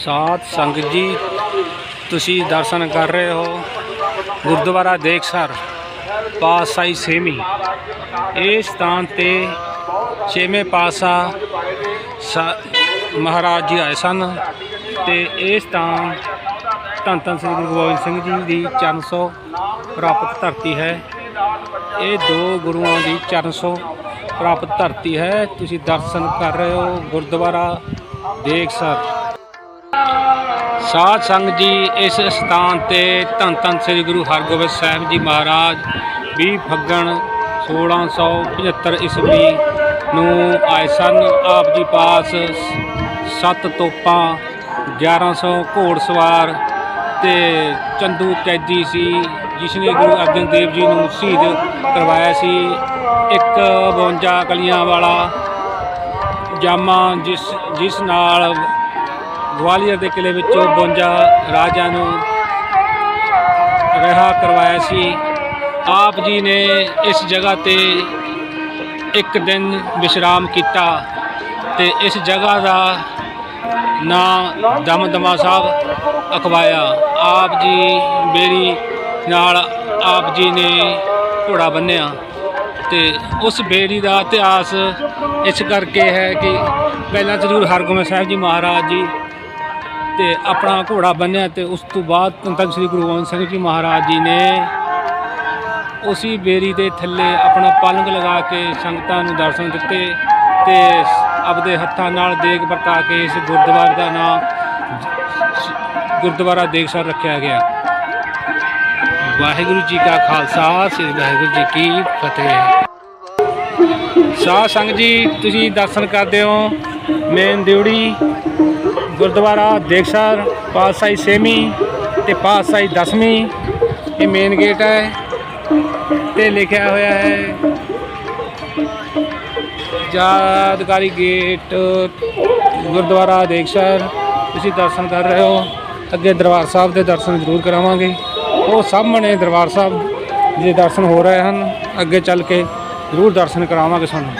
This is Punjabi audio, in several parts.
ਸਾਧ ਸੰਗਤ ਜੀ, ਤੁਸੀਂ ਦਰਸ਼ਨ ਕਰ ਰਹੇ ਹੋ। ਗੁਰਦੁਆਰਾ ਦੇਖਸਰ ਪਾਤਸ਼ਾਹੀ ਸੇਮੀ। ਇਹ ਸਥਾਨ ਤੇ ਛੇਵੇਂ ਪਾਸਾ ਮਹਾਰਾਜ ਜੀ ਆਏ ਸਨ ਤੇ ਇਹ ਸਥਾਨ ਧੰਨ ਧੰਨ ਸ੍ਰੀ ਗੁਰੂ ਗੋਬਿੰਦ ਸਿੰਘ ਜੀ ਦੀ ਚਰਨ ਛੋਹ ਪ੍ਰਾਪਤ ਧਰਤੀ ਹੈ। ਇਹ ਦੋ ਗੁਰੂਆਂ ਦੀ ਚਰਨ ਛੋਹ ਪ੍ਰਾਪਤ ਧਰਤੀ ਹੈ। ਤੁਸੀਂ ਦਰਸ਼ਨ ਕਰ ਰਹੇ ਹੋ ਗੁਰਦੁਆਰਾ ਦੇਖਸਰ ਸਾਧ ਸੰਗਤ ਜੀ, ਇਸ ਸਥਾਨ ਤੇ ਧੰਨ ਧੰਨ ਸ੍ਰੀ ਗੁਰੂ ਹਰਗੋਬਿੰਦ ਸਾਹਿਬ ਜੀ ਮਹਾਰਾਜ 20 ਫੱਗਣ 1675 ਈਸਵੀ ਨੂੰ ਆਏ ਸਨ। ਆਪ ਜੀ ਪਾਸ ਸੱਤ ਤੋਪਾਂ 1100 ਘੋੜਸਵਾਰ ਤੇ ਚੰਦੂ ਕੈਦੀ ਸੀ ਜਿਸ ਨੇ ਗੁਰੂ ਅਰਜਨ ਦੇਵ ਜੀ ਨੂੰ ਸ਼ਹੀਦ ਕਰਵਾਇਆ ਸੀ। ਇੱਕ 52 ਕਲੀਆਂ ਵਾਲਾ ਜਾਮਾ ਜਿਸ ਜਿਸ ਨਾਲ ਗਵਾਲੀਅਰ ਦੇ ਕਿਲੇ ਵਿੱਚੋਂ 52 ਰਾਜਿਆਂ ਨੂੰ ਰਿਹਾ ਕਰਵਾਇਆ ਸੀ। ਆਪ ਜੀ ਨੇ ਇਸ ਜਗ੍ਹਾ ਤੇ ਇੱਕ ਦਿਨ ਵਿਸ਼ਰਾਮ ਕੀਤਾ ਤੇ ਇਸ ਜਗ੍ਹਾ ਦਾ ਨਾਂ ਦਮਦਮਾ ਸਾਹਿਬ ਅਖਵਾਇਆ। ਆਪ ਜੀ ਬੇਰੀ ਨਾਲ ਆਪ ਜੀ ਨੇ ਘੋੜਾ ਬੰਨਿਆ ਤੇ ਉਸ ਬੇਰੀ ਦਾ ਇਤਿਹਾਸ ਇਸ ਕਰਕੇ ਹੈ ਕਿ ਪਹਿਲਾਂ ਜ਼ਰੂਰ ਹਰਗੋਬਿੰਦ ਸਾਹਿਬ ਜੀ ਮਹਾਰਾਜ ਜੀ ਤੇ ਆਪਣਾ ਘੋੜਾ ਬੰਨਿਆ ਤੇ ਉਸ ਤੋਂ ਬਾਅਦ ਧੰਨ ਸ੍ਰੀ ਗੁਰੂ ਗੋਬਿੰਦ ਸਿੰਘ ਜੀ ਮਹਾਰਾਜ ਜੀ ਨੇ ਉਸੇ ਬੇੜੀ ਦੇ ਥੱਲੇ ਆਪਣਾ ਪਲੰਗ ਲਗਾ ਕੇ ਸੰਗਤਾਂ ਨੂੰ ਦਰਸ਼ਨ ਦਿੱਤੇ ਤੇ ਆਪਦੇ ਹੱਥਾਂ ਨਾਲ ਦੇਗ ਵਰਤਾ ਕੇ ਇਸ ਗੁਰਦੁਆਰੇ ਦਾ ਨਾਮ ਗੁਰਦੁਆਰਾ ਦੇਖਸਰ ਰੱਖਿਆ ਗਿਆ। ਵਾਹਿਗੁਰੂ ਜੀ ਕਾ ਖਾਲਸਾ, ਸ੍ਰੀ ਵਾਹਿਗੁਰੂ ਜੀ ਕੀ ਫਤਿਹ। ਸਾਧ ਸੰਗਤ ਜੀ, ਤੁਸੀਂ ਦਰਸ਼ਨ ਕਰਦੇ ਹੋ। ਮੇਨ ਦਿਉੜੀ ਗੁਰਦੁਆਰਾ ਦੇਖਸਰ ਪਾਤਸ਼ਾਹੀ ਸੇਮੀ ਤੇ ਪਾਤਸ਼ਾਹੀ ਦਸਵੀਂ। ਇਹ ਮੇਨ ਗੇਟ ਹੈ ਤੇ ਲਿਖਿਆ ਹੋਇਆ ਹੈ, ਯਾਦਗਾਰੀ ਗੇਟ ਗੁਰਦੁਆਰਾ ਦੇਖਸਰ ਤੁਸੀਂ ਦਰਸ਼ਨ ਕਰ ਰਹੇ ਹੋ। ਅੱਗੇ ਦਰਬਾਰ ਸਾਹਿਬ ਦੇ ਦਰਸ਼ਨ ਜ਼ਰੂਰ ਕਰਾਵਾਂਗੇ। ਉਹ ਸਾਹਮਣੇ ਦਰਬਾਰ ਸਾਹਿਬ ਦੇ ਦਰਸ਼ਨ ਹੋ ਰਹੇ ਹਨ। ਅੱਗੇ ਚੱਲ ਕੇ ਜ਼ਰੂਰ ਦਰਸ਼ਨ ਕਰਾਵਾਂਗੇ ਸਾਨੂੰ।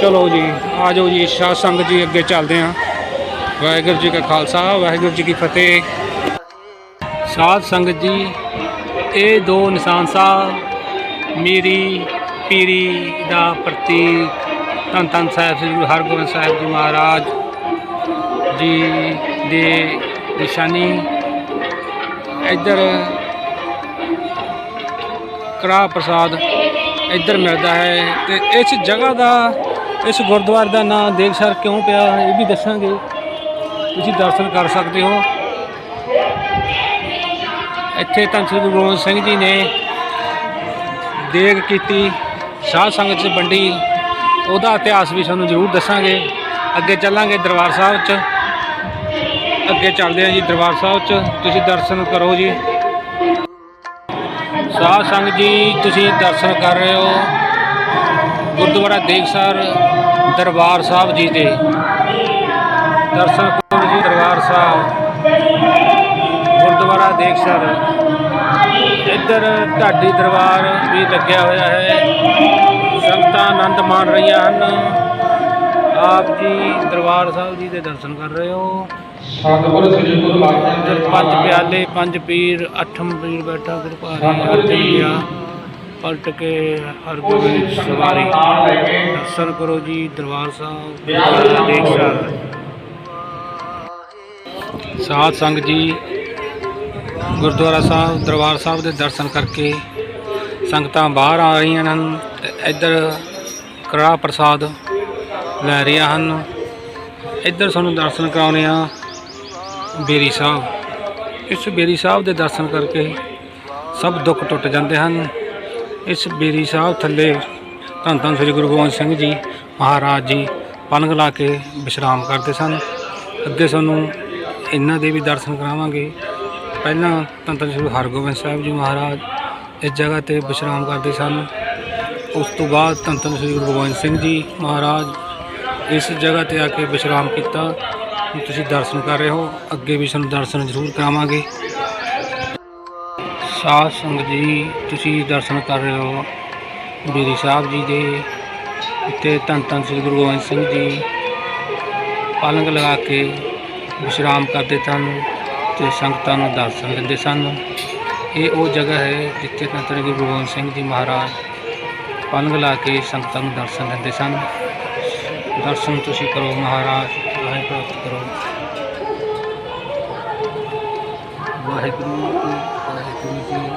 ਚਲੋ ਜੀ, ਆ ਜਾਓ ਜੀ, ਸਾਧ ਸੰਗਤ ਜੀ ਅੱਗੇ ਚੱਲਦੇ ਹਾਂ। ਵਾਹਿਗੁਰੂ ਜੀ ਕਾ ਖਾਲਸਾ, ਵਾਹਿਗੁਰੂ ਜੀ ਕੀ ਫਤਿਹ। ਸਾਧ ਸੰਗਤ ਜੀ, ਇਹ ਦੋ ਨਿਸ਼ਾਨ ਸਾਹਿਬ ਮੇਰੀ, ਪੀਰੀ ਦਾ ਪ੍ਰਤੀਕ ਧੰਨ ਧੰਨ ਸਾਹਿਬ ਸ੍ਰੀ ਗੁਰੂ ਹਰਗੋਬਿੰਦ ਸਾਹਿਬ ਜੀ ਮਹਾਰਾਜ ਜੀ ਦੇ ਨਿਸ਼ਾਨੀ। ਇੱਧਰ ਕੜਾ ਪ੍ਰਸਾਦ ਇੱਧਰ ਮਿਲਦਾ ਹੈ ਤੇ ਇਸ ਜਗ੍ਹਾ ਦਾ, ਇਸ ਗੁਰਦੁਆਰੇ ਦਾ ਨਾਮ ਦੇਖਸਰ ਕਿਉਂ ਪਿਆ, ਇਹ ਵੀ ਦੱਸਾਂਗੇ। ਤੁਸੀਂ ਦਰਸ਼ਨ ਕਰ ਸਕਦੇ ਹੋ। ਇੱਥੇ ਤਾਂ ਸ੍ਰੀ ਗੁਰੂ ਗੋਬਿੰਦ ਸਿੰਘ ਜੀ ਨੇ ਦੇਗ ਕੀਤੀ, ਸਾਧ ਸੰਗਤ 'ਚ ਵੰਡੀ। ਉਹਦਾ ਇਤਿਹਾਸ ਵੀ ਸਾਨੂੰ ਜ਼ਰੂਰ ਦੱਸਾਂਗੇ। ਅੱਗੇ ਚੱਲਾਂਗੇ ਦਰਬਾਰ ਸਾਹਿਬ 'ਚ। ਅੱਗੇ ਚੱਲਦੇ ਹਾਂ ਜੀ ਦਰਬਾਰ ਸਾਹਿਬ 'ਚ। ਤੁਸੀਂ ਦਰਸ਼ਨ ਕਰੋ ਜੀ। ਸਾਧ ਸੰਗਤ ਜੀ, ਤੁਸੀਂ ਦਰਸ਼ਨ ਕਰ ਰਹੇ ਹੋ ਗੁਰਦੁਆਰਾ ਦੇਖਸਰ ਦਰਬਾਰ ਸਾਹਿਬ ਜੀ ਦੇ। ਦਰਸ਼ਨ ਕਰੋ ਜੀ ਦਰਬਾਰ ਸਾਹਿਬ। ਗੁਰਦੁਆਰਾ ਦੇਖਸਰ ਇੱਧਰ ਢਾਡੀ ਦਰਬਾਰ ਵੀ ਲੱਗਿਆ ਹੋਇਆ ਹੈ। ਸੰਗਤਾਂ ਆਨੰਦ ਮਾਣ ਰਹੀਆਂ ਹਨ। ਆਪ ਜੀ ਦਰਬਾਰ ਸਾਹਿਬ ਜੀ ਦੇ ਦਰਸ਼ਨ ਕਰ ਰਹੇ ਹੋ। ਸਤਿਗੁਰ ਸ੍ਰੀ ਗੁਰੂ ਪੰਜ ਪਿਆਲੇ ਪੰਜ ਪੀਰ ਅੱਠਮ ਪੀਰ ਬੈਠਾ ਗੁਰੂ ਭਾਰੀ ਅਰਜਨ ਗਿਆ ਪਲਟ ਕੇ ਹਰਗੋਬਿੰਦ ਸਵਾਰੀ। ਦਰਸ਼ਨ ਕਰੋ ਜੀ ਦਰਬਾਰ ਸਾਹਿਬ। ਗੁਰਦੁਆਰਾ ਦੇਖਸਰ ਸਾਧ ਸੰਗਤ ਜੀ ਗੁਰਦੁਆਰਾ ਸਾਹਿਬ ਦਰਬਾਰ ਸਾਹਿਬ ਦੇ ਦਰਸ਼ਨ ਕਰਕੇ ਸੰਗਤਾਂ ਬਾਹਰ ਆ ਰਹੀਆਂ ਹਨ। ਇੱਧਰ ਕੜਾ ਪ੍ਰਸਾਦ ਲੈ ਰਹੀਆਂ ਹਨ। ਇੱਧਰ ਸਾਨੂੰ ਦਰਸ਼ਨ ਕਰਾਉਣੇ ਆ ਬੇਰੀ ਸਾਹਿਬ। ਇਸ ਬੇਰੀ ਸਾਹਿਬ ਦੇ ਦਰਸ਼ਨ ਕਰਕੇ ਸਭ ਦੁੱਖ ਟੁੱਟ ਜਾਂਦੇ ਹਨ। ਇਸ ਬੇਰੀ ਸਾਹਿਬ ਥੱਲੇ ਧੰਨ ਧੰਨ ਸ੍ਰੀ ਗੁਰੂ ਗੋਬਿੰਦ ਸਿੰਘ ਜੀ ਮਹਾਰਾਜ ਜੀ ਪਲੰਘ ਲਾ ਕੇ ਵਿਸ਼ਰਾਮ ਕਰਦੇ ਸਨ। ਅੱਗੇ ਸਾਨੂੰ ਇਹਨਾਂ ਦੇ ਵੀ ਦਰਸ਼ਨ ਕਰਾਵਾਂਗੇ। ਪਹਿਲਾਂ ਧੰਨ ਧੰਨ ਸ੍ਰੀ ਹਰਗੋਬਿੰਦ ਸਾਹਿਬ ਜੀ ਮਹਾਰਾਜ ਇਸ ਜਗ੍ਹਾ ਤੇ ਵਿਸ਼ਰਾਮ ਕਰਦੇ ਸਨ। ਉਸ ਤੋਂ ਬਾਅਦ ਧੰਨ ਧੰਨ ਸ੍ਰੀ ਗੁਰੂ ਗੋਬਿੰਦ ਸਿੰਘ ਜੀ ਮਹਾਰਾਜ ਇਸ ਜਗ੍ਹਾ ਤੇ ਆ ਕੇ ਵਿਸ਼ਰਾਮ ਕੀਤਾ। ਤੁਸੀਂ ਦਰਸ਼ਨ ਕਰ ਰਹੇ ਹੋ। ਅੱਗੇ ਵੀ ਸਾਨੂੰ ਦਰਸ਼ਨ ਜ਼ਰੂਰ ਕਰਾਵਾਂਗੇ। ਸਾਧ ਸੰਗਤ ਜੀ, ਤੁਸੀਂ ਦਰਸ਼ਨ ਕਰ ਰਹੇ ਹੋ ਬੇਰੀ ਸਾਹਿਬ ਜੀ ਦੇ। ਇੱਥੇ ਧੰਨ ਧੰਨ ਸ੍ਰੀ ਗੁਰੂ ਗੋਬਿੰਦ ਸਿੰਘ ਜੀ ਪਲੰਗ ਲਗਾ ਕੇ ਵਿਸ਼ਰਾਮ ਕਰਦੇ ਸਨ ਤੇ ਸੰਗਤਾਂ ਨੂੰ ਦਰਸ਼ਨ ਦਿੰਦੇ ਸਨ। ਇਹ ਉਹ ਜਗ੍ਹਾ ਹੈ ਜਿੱਥੇ ਧੰਨ ਧੰਨ ਗੁਰੂ ਗੋਬਿੰਦ ਸਿੰਘ ਜੀ ਮਹਾਰਾਜ ਪਲੰਘ ਲਾ ਕੇ ਸੰਗਤਾਂ ਨੂੰ ਦਰਸ਼ਨ ਦਿੰਦੇ ਸਨ। ਦਰਸ਼ਨ ਤੁਸੀਂ ਕਰੋ, ਮਹਾਰਾਜ ਵਾਹਿ ਪ੍ਰਾਪਤ ਕਰੋ। ਵਾਹਿਗੁਰੂ ਵਾਹਿਗੁਰੂ ਜੀ।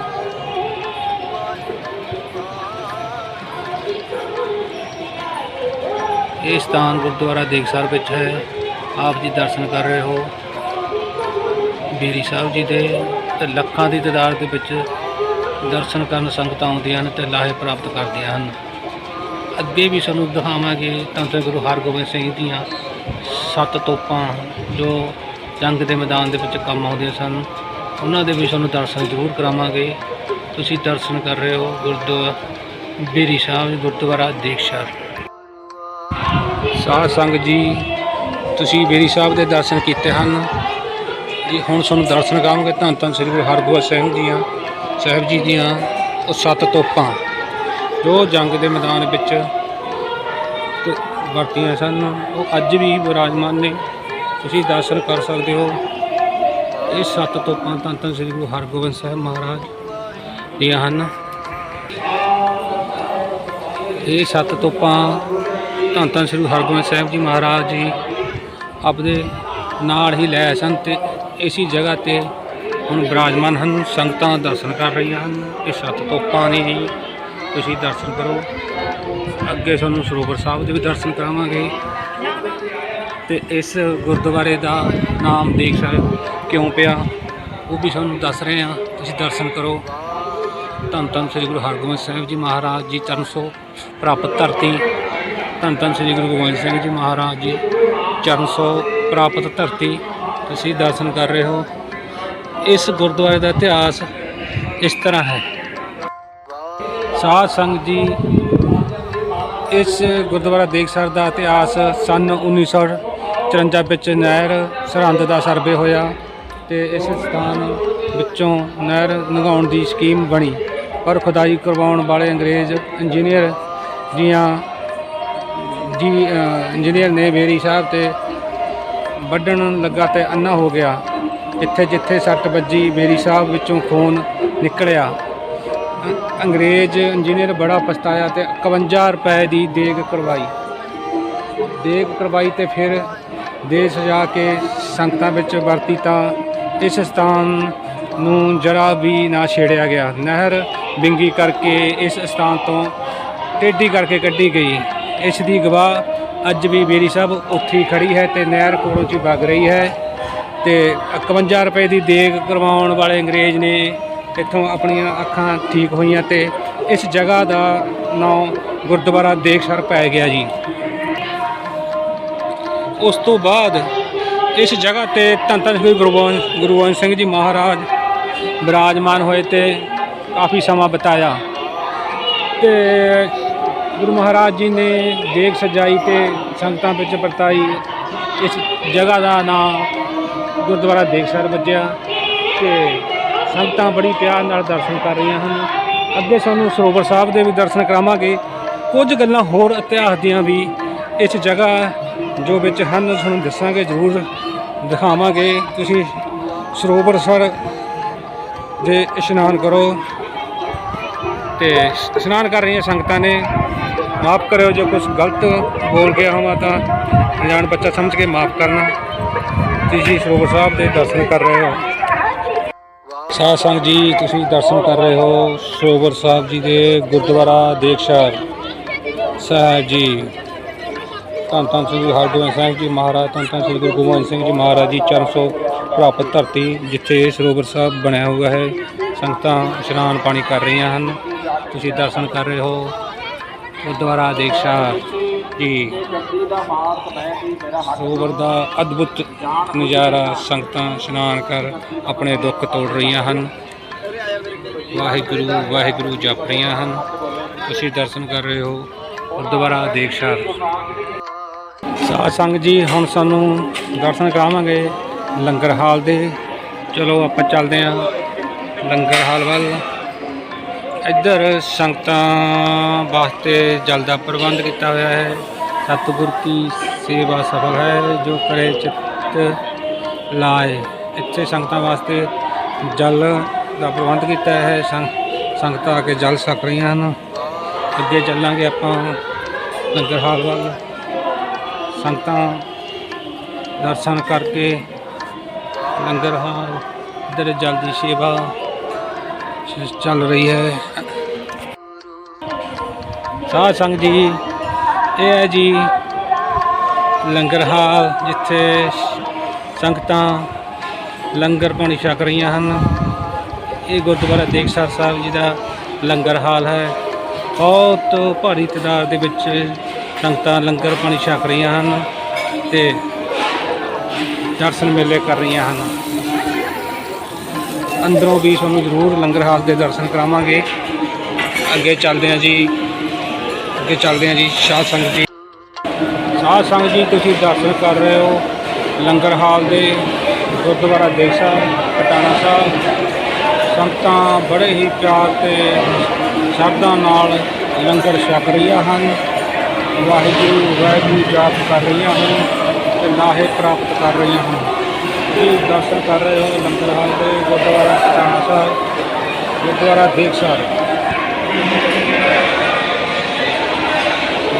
ਇਹ ਸਥਾਨ ਗੁਰਦੁਆਰਾ ਦੇਖਸਰ ਵਿੱਚ ਹੈ। ਆਪ ਜੀ ਦਰਸ਼ਨ ਕਰ ਰਹੇ ਹੋ। ਬੀਰੀ ਸਾਹਿਬ ਜੀ ਦੇ ਤੇ ਲੱਖਾਂ ਦੀ ਤਾਦਾਦ ਦੇ ਵਿੱਚ ਦਰਸ਼ਨ ਕਰਨ ਸੰਗਤਾਂ ਆਉਂਦੀਆਂ ਹਨ ਤੇ ਲਾਹੇ ਪ੍ਰਾਪਤ ਕਰਦੀਆਂ ਹਨ। ਅੱਗੇ ਵੀ ਸਾਨੂੰ ਦਿਖਾਵਾਂਗੇ ਤਾਂ ਤੇ ਗੁਰੂ ਹਰਗੋਬਿੰਦ ਸਿੰਘ ਦੀਆਂ ਸੱਤ ਤੋਪਾਂ ਜੋ ਜੰਗ ਦੇ ਮੈਦਾਨ ਦੇ ਵਿੱਚ ਕੰਮ ਆਉਂਦੀਆਂ ਸਨ, ਉਹਨਾਂ ਦੇ ਵੀ ਸਾਨੂੰ ਦਰਸ਼ਨ ਜ਼ਰੂਰ ਕਰਾਵਾਂਗੇ। ਤੁਸੀਂ ਦਰਸ਼ਨ ਕਰ ਰਹੇ ਹੋ ਗੁਰਦੁਆਰਾ ਬੇਰੀ ਸਾਹਿਬ, ਗੁਰਦੁਆਰਾ ਦੇਖਸ਼ਰ ਸਾਧ ਸੰਗਤ ਜੀ, ਤੁਸੀਂ ਬੇਰੀ ਸਾਹਿਬ ਦੇ ਦਰਸ਼ਨ ਕੀਤੇ ਹਨ। ਜੀ, ਹੁਣ ਤੁਹਾਨੂੰ ਦਰਸ਼ਨ ਕਰਾਵਾਂਗੇ ਧੰਨ ਧੰਨ ਸ੍ਰੀ ਗੁਰੂ ਹਰਗੋਬਿੰਦ ਸਿੰਘ ਦੀਆਂ, ਸਾਹਿਬ ਜੀ ਦੀਆਂ ਉਹ ਸੱਤ ਤੋਪਾਂ। ਜੋ ਜੰਗ ਦੇ ਮੈਦਾਨ ਵਿੱਚ ਵਰਤੀਆਂ ਸਨ, ਉਹ ਅੱਜ ਵੀ ਵਿਰਾਜਮਾਨ ਨੇ। ਤੁਸੀਂ ਦਰਸ਼ਨ ਕਰ ਸਕਦੇ ਹੋ। ਇਹ ਸੱਤ ਤੋਪਾਂ ਧੰਨ ਧੰਨ ਸ੍ਰੀ ਗੁਰੂ ਹਰਗੋਬਿੰਦ ਸਾਹਿਬ ਮਹਾਰਾਜ ਦੀਆਂ ਹਨ। ਇਹ ਸੱਤ ਤੋਪਾਂ ਧੰਨ ਧੰਨ ਸ੍ਰੀ ਗੁਰੂ ਹਰਗੋਬਿੰਦ ਸਾਹਿਬ ਜੀ ਮਹਾਰਾਜ ਜੀ ਆਪਦੇ ਨਾਲ ਹੀ ਲੈ ਸਨ ਤੇ ਇਸੀ ਜਗ੍ਹਾ ਤੇ ਹੁਣ ਵਿਰਾਜਮਾਨ ਹਨ। ਸੰਗਤਾਂ ਦਰਸ਼ਨ ਕਰ ਰਹੀਆਂ ਹਨ। ਇਹ ਸੱਤ ਤੋਪਾਂ ਨੇ ਜੀ। ਤੁਸੀਂ ਦਰਸ਼ਨ ਕਰੋ। ਅੱਗੇ ਤੁਹਾਨੂੰ ਸਰੋਵਰ ਸਾਹਿਬ ਦੇ ਵੀ ਦਰਸ਼ਨ ਕਰਾਵਾਂਗੇ। ਤੇ ਇਸ ਗੁਰਦੁਆਰੇ ਦਾ ਨਾਮ ਦੇਖ ਸਕਦੇ ਕਿਉਂ ਪਿਆ, ਉਹ ਵੀ ਤੁਹਾਨੂੰ ਦੱਸ ਰਹੇ ਹਾਂ। ਤੁਸੀਂ ਦਰਸ਼ਨ ਕਰੋ। ਧੰਨ ਧੰਨ ਸ੍ਰੀ ਗੁਰੂ ਹਰਗੋਬਿੰਦ ਸਾਹਿਬ ਜੀ ਮਹਾਰਾਜ ਜੀ, ਚਰਨ ਸੋ ਪ੍ਰਾਪਤ ਧਰਤੀ। ਧੰਨ ਧੰਨ ਸ੍ਰੀ ਗੁਰੂ ਗੋਬਿੰਦ ਸਿੰਘ ਜੀ ਮਹਾਰਾਜ ਜੀ, ਚਰਨ ਸੋ ਪ੍ਰਾਪਤ ਧਰਤੀ। ਤੁਸੀਂ ਦਰਸ਼ਨ ਕਰ ਰਹੇ ਹੋ। ਇਸ ਗੁਰਦੁਆਰੇ ਦਾ ਇਤਿਹਾਸ ਇਸ ਤਰ੍ਹਾਂ ਹੈ। ਸਾਧ ਸੰਗਤ ਜੀ, ਇਸ ਗੁਰਦੁਆਰਾ ਦੇਖਸਰ ਦਾ ਇਤਿਹਾਸ ਸਨ 1954 ਵਿੱਚ ਨਹਿਰ ਸਰਹੰਦ ਦਾ ਸਰਵੇ ਹੋਇਆ ਤੇ ਇਸ ਸਥਾਨ ਵਿੱਚੋਂ ਨਹਿਰ ਲੰਘਾਉਣ ਦੀ ਸਕੀਮ ਬਣੀ। ਪਰ ਖੁਦਾਈ ਕਰਵਾਉਣ ਵਾਲੇ ਅੰਗਰੇਜ਼ ਇੰਜੀਨੀਅਰ ਜੀਆਂ ਜੀ ਇੰਜੀਨੀਅਰ ਨੇ ਬੇਰੀ ਸਾਹਿਬ ਤੇ ਵੱਢਣ ਲੱਗਾ ਤੇ ਅੰਨਾ ਹੋ ਗਿਆ। ਇੱਥੇ ਜਿੱਥੇ ਸੱਟ ਵੱਜੀ, ਬੇਰੀ ਸਾਹਿਬ ਵਿੱਚੋਂ ਖੂਨ ਨਿਕਲਿਆ। ਅ- ਅੰਗਰੇਜ਼ ਇੰਜੀਨੀਅਰ ਬੜਾ ਪਛਤਾਇਆ ਤੇ 51 ਰੁਪਏ ਦੀ ਦੇਗ ਕਰਵਾਈ। ਦੇਗ ਕਰਵਾਈ ਤੇ ਫਿਰ ਦੇ ਸਜਾ ਕੇ ਸੰਗਤਾਂ ਵਿੱਚ ਵਰਤੀ ਤਾਂ ਇਸ ਸਥਾਨ ਨੂੰ ਜਰਾ ਵੀ ਨਾ ਛੇੜਿਆ ਗਿਆ। ਨਹਿਰ ਬਿੰਗੀ ਕਰਕੇ ਇਸ ਸਥਾਨ ਤੋਂ ਟੇਢੀ ਕਰਕੇ ਕੱਢੀ ਗਈ। ਇਸ ਦੀ ਗਵਾਹ ਅੱਜ ਵੀ ਬੇਰੀ ਸਾਹਿਬ ਉੱਥੇ ਹੀ ਖੜੀ ਹੈ ਤੇ ਨਹਿਰ ਕੋਲੋਂ ਚ ਵਗ ਰਹੀ ਹੈ ਤੇ 51 ਰੁਪਏ ਦੀ ਦੇਗ ਕਰਵਾਉਣ ਵਾਲੇ ਅੰਗਰੇਜ਼ ਨੇ ਇੱਥੋਂ ਆਪਣੀਆਂ ਅੱਖਾਂ ਠੀਕ ਹੋਈਆਂ ਤੇ ਇਸ ਜਗ੍ਹਾ ਦਾ ਨਾਮ ਗੁਰਦੁਆਰਾ ਦੇਖਸਰ ਪੈ ਗਿਆ ਜੀ। ਉਸ ਤੋਂ ਬਾਅਦ ਇਸ ਜਗ੍ਹਾ ਤੇ ਧੰਨ ਧੰਨ ਸ੍ਰੀ ਗੁਰੂ ਗੋਬਿੰਦ ਗੁਰੂ ਗੋਬਿੰਦ ਸਿੰਘ ਜੀ ਮਹਾਰਾਜ ਬਿਰਾਜਮਾਨ ਹੋਏ ਤੇ ਕਾਫੀ ਸਮਾਂ ਬਿਤਾਇਆ। ਤੇ ਗੁਰੂ ਮਹਾਰਾਜ ਜੀ ਨੇ ਦੇਗ ਸਜਾਈ ਤੇ ਸੰਗਤਾਂ ਵਿੱਚ ਵਰਤਾਈ। ਇਸ ਜਗ੍ਹਾ ਦਾ ਨਾਮ ਗੁਰਦੁਆਰਾ ਦੇਖਸਰ ਵੱਜਿਆ ਤੇ ਸੰਗਤਾਂ ਬੜੀ ਪਿਆਰ ਨਾਲ ਦਰਸ਼ਨ ਕਰ ਰਹੀਆਂ ਹਨ। ਅੱਗੇ ਸਾਨੂੰ ਸਰੋਵਰ ਸਾਹਿਬ ਦੇ ਵੀ ਦਰਸ਼ਨ ਕਰਾਵਾਂਗੇ। ਕੁਝ ਗੱਲਾਂ ਹੋਰ ਇਤਿਹਾਸ ਦੀਆਂ ਵੀ ਇਸ ਜਗ੍ਹਾ ਜੋ ਵਿੱਚ ਹਨ, ਤੁਹਾਨੂੰ ਦੱਸਾਂਗੇ, ਜ਼ਰੂਰ ਦਿਖਾਵਾਂਗੇ। ਤੁਸੀਂ ਸਰੋਵਰ ਸਰ ਦੇ ਇਸ਼ਨਾਨ ਕਰੋ ਤੇ ਇਸ਼ਨਾਨ ਕਰ ਰਹੀਆਂ ਸੰਗਤਾਂ ਨੇ। ਮਾਫ ਕਰਿਓ ਜੇ ਕੁਝ ਗਲਤ ਬੋਲ ਗਿਆ ਹੋਵਾਂ ਤਾਂ ਅਣਜਾਣ ਬੱਚਾ ਸਮਝ ਕੇ ਮਾਫ ਕਰਨਾ। ਤੁਸੀਂ ਸਰੋਵਰ ਸਾਹਿਬ ਦੇ ਦਰਸ਼ਨ ਕਰ ਰਹੇ ਹੋ। ਸਾਧ ਸੰਗ ਜੀ, ਤੁਸੀਂ ਦਰਸ਼ਨ ਕਰ ਰਹੇ ਹੋ ਸਰੋਵਰ ਸਾਹਿਬ ਜੀ ਦੇ ਗੁਰਦੁਆਰਾ ਦੇਖਸ਼ਰ ਸਾਹਿਬ ਜੀ, ਧੰਨ ਧੰਨ ਸ੍ਰੀ ਗੁਰੂ ਹਰਗੋਬਿੰਦ ਸਾਹਿਬ ਜੀ ਮਹਾਰਾਜ, ਧੰਨ ਧੰਨ ਸ੍ਰੀ ਗੁਰੂ ਗੋਬਿੰਦ ਸਿੰਘ ਜੀ ਮਹਾਰਾਜ ਜੀ, ਚਰਨ ਸੌ ਪ੍ਰਾਪਤ ਧਰਤੀ ਜਿੱਥੇ ਇਹ ਸਰੋਵਰ ਸਾਹਿਬ ਬਣਿਆ ਹੋਇਆ ਹੈ। ਸੰਗਤਾਂ ਇਸ਼ਨਾਨ ਪਾਣੀ ਕਰ ਰਹੀਆਂ ਹਨ। ਤੁਸੀਂ ਦਰਸ਼ਨ ਕਰ ਰਹੇ ਹੋ ਗੁਰਦੁਆਰਾ ਦੇਖਸ਼ਰ ਜੀ। ਸਰੋਵਰ ਦਾ ਅਦਭੁਤ ਨਜ਼ਾਰਾ, ਸੰਗਤਾਂ ਇਸ਼ਨਾਨ ਕਰ ਆਪਣੇ ਦੁੱਖ ਤੋੜ ਰਹੀਆਂ ਹਨ। ਵਾਹਿਗੁਰੂ ਵਾਹਿਗੁਰੂ ਜਪ ਰਹੀਆਂ ਹਨ। ਤੁਸੀਂ ਦਰਸ਼ਨ ਕਰ ਰਹੇ ਹੋ ਗੁਰਦੁਆਰਾ ਦੇਖਸ਼ਰ ਸਾਧ ਸੰਗਤ ਜੀ, ਹੁਣ ਸਾਨੂੰ ਦਰਸ਼ਨ ਕਰਾਵਾਂਗੇ ਲੰਗਰ ਹਾਲ ਦੇ। ਚਲੋ ਆਪਾਂ ਚੱਲਦੇ ਹਾਂ ਲੰਗਰ ਹਾਲ ਵੱਲ। ਇੱਧਰ ਸੰਗਤਾਂ ਵਾਸਤੇ ਜਲ ਦਾ ਪ੍ਰਬੰਧ ਕੀਤਾ ਹੋਇਆ ਹੈ। ਸਤਿਗੁਰ ਕੀ ਸੇਵਾ ਸਫਲ ਹੈ, ਜੋ ਕਰੇ ਚਿੱਤ ਲਾਏ। ਇੱਥੇ ਸੰਗਤਾਂ ਵਾਸਤੇ ਜਲ ਦਾ ਪ੍ਰਬੰਧ ਕੀਤਾ ਹੈ। ਸੰਗਤਾਂ ਆ ਕੇ ਜਲ ਸਕ ਰਹੀਆਂ ਹਨ। ਅੱਗੇ ਚੱਲਾਂਗੇ ਆਪਾਂ ਲੰਗਰ ਹਾਲ ਵੱਲ। ਸੰਗਤਾਂ ਦਰਸ਼ਨ ਕਰਕੇ ਲੰਗਰ ਹਾਲ, ਇੱਧਰ ਜਲ ਦੀ ਸੇਵਾ ਚੱਲ ਰਹੀ ਹੈ। ਸਾਧ ਸੰਗ ਜੀ, ਇਹ ਹੈ ਜੀ ਲੰਗਰ ਹਾਲ, ਜਿੱਥੇ ਸੰਗਤਾਂ ਲੰਗਰ ਪਾਣੀ ਛਕ ਰਹੀਆਂ ਹਨ। ਇਹ ਗੁਰਦੁਆਰਾ ਦੇਖਸਰ ਸਾਹਿਬ ਜੀ ਦਾ ਲੰਗਰ ਹਾਲ ਹੈ। ਬਹੁਤ ਭਾਰੀ ਤਾਦਾਦ ਦੇ ਵਿੱਚ ਸੰਗਤਾਂ ਲੰਗਰ ਪਾਣੀ ਛਕ ਰਹੀਆਂ ਹਨ ਤੇ ਦਰਸ਼ਨ ਮੇਲੇ ਕਰ ਰਹੀਆਂ ਹਨ। ਅੰਦਰੋਂ ਵੀ ਤੁਹਾਨੂੰ ਜ਼ਰੂਰ ਲੰਗਰ ਹਾਲ ਦੇ ਦਰਸ਼ਨ ਕਰਾਵਾਂਗੇ। ਅੱਗੇ ਚੱਲਦੇ ਹਾਂ ਜੀ। ਅੱਗੇ ਚੱਲਦੇ ਹਾਂ ਜੀ ਸਾਧ ਸੰਗਤ ਜੀ। ਸਾਧ ਸੰਗਤ ਜੀ, ਤੁਸੀਂ ਦਰਸ਼ਨ ਕਰ ਰਹੇ ਹੋ ਲੰਗਰ ਹਾਲ ਦੇ ਗੁਰਦੁਆਰਾ ਦੇਵ ਸਾਹਿਬ, ਪਟਾਣਾ ਸਾਹਿਬ। ਸੰਗਤਾਂ ਬੜੇ ਹੀ ਪਿਆਰ ਤੇ ਸ਼ਰਧਾ ਨਾਲ ਲੰਗਰ ਛਕ ਰਹੀਆਂ ਹਨ। ਵਾਹਿਗੁਰੂ ਵਾਹਿਗੁਰੂ ਜਾਪ ਕਰ ਰਹੀਆਂ ਹਨ ਤੇ ਲਾਹੇ ਪ੍ਰਾਪਤ ਕਰ ਰਹੀਆਂ ਹਨ। ਤੁਸੀਂ ਦਰਸ਼ਨ ਕਰ ਰਹੇ ਹੋ ਲੰਗਰ ਹਾਲ ਦੇ ਗੁਰਦੁਆਰਾ ਕਟਾਣਾ ਸਾਹਿਬ, ਗੁਰਦੁਆਰਾ ਦੇਖ ਸਾਹਿਬ।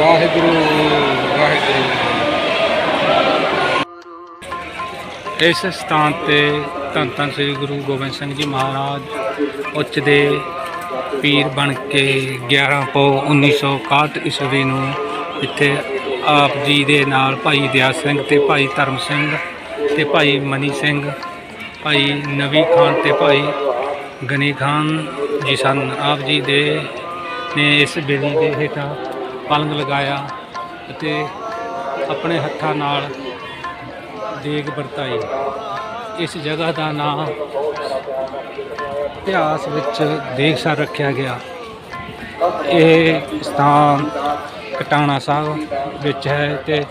ਵਾਹਿਗੁਰੂ ਵਾਹਿਗੁਰੂ। ਇਸ ਸਥਾਨ ਤੇ ਧੰਨ ਧੰਨ ਸ੍ਰੀ ਗੁਰੂ ਗੋਬਿੰਦ ਸਿੰਘ ਜੀ ਮਹਾਰਾਜ ਉੱਚ ਦੇ ਪੀਰ ਬਣ ਕੇ 11 ਪੋ 1961 ਈਸਵੀ ਨੂੰ ਇੱਥੇ ਆਪ ਜੀ ਦੇ ਨਾਲ ਭਾਈ ਦਿਆ ਸਿੰਘ ਤੇ ਭਾਈ ਧਰਮ ਸਿੰਘ ਤੇ ਭਾਈ ਮਨੀ ਸਿੰਘ, ਭਾਈ ਨਵੀ ਖਾਨ ਤੇ ਭਾਈ ਗਨੀ ਖਾਨ ਜੀ ਸਨ। ਆਪ ਜੀ ਦੇ ਨੇ ਇਸ ਬੇਦੀ ਦੇ ਹੇਠਾਂ ਪਲੰਗ ਲਗਾਇਆ ਅਤੇ ਆਪਣੇ ਹੱਥਾਂ ਨਾਲ ਦੇਗ ਵਰਤਾਈ। ਇਸ ਜਗ੍ਹਾ ਦਾ ਨਾਮ ਇਤਿਹਾਸ ਵਿੱਚ ਦੇਗਸਰ ਰੱਖਿਆ ਗਿਆ। ਇਹ ਸਥਾਨ ਕਟਾਣਾ ਸਾਹਿਬ ਵਿੱਚ ਹੈ ਤੇ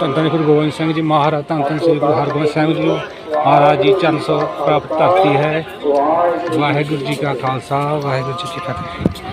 ਧੰਨ ਧੰਨ ਗੁਰੂ ਗੋਬਿੰਦ ਸਿੰਘ ਜੀ ਮਹਾਰਾਜ ਧੰਨ ਧੰਨ ਸ੍ਰੀ ਗੁਰੂ ਹਰਗੋਬਿੰਦ ਸਿੰਘ ਜੀ ਮਹਾਰਾਜ ਜੀ, ਚਰਨ ਸੋ ਪ੍ਰਾਪਤ ਧਰਤੀ ਹੈ। ਵਾਹਿਗੁਰੂ ਜੀ ਕਾ ਖਾਲਸਾ, ਵਾਹਿਗੁਰੂ ਜੀ ਕੀ ਫਤਿਹ।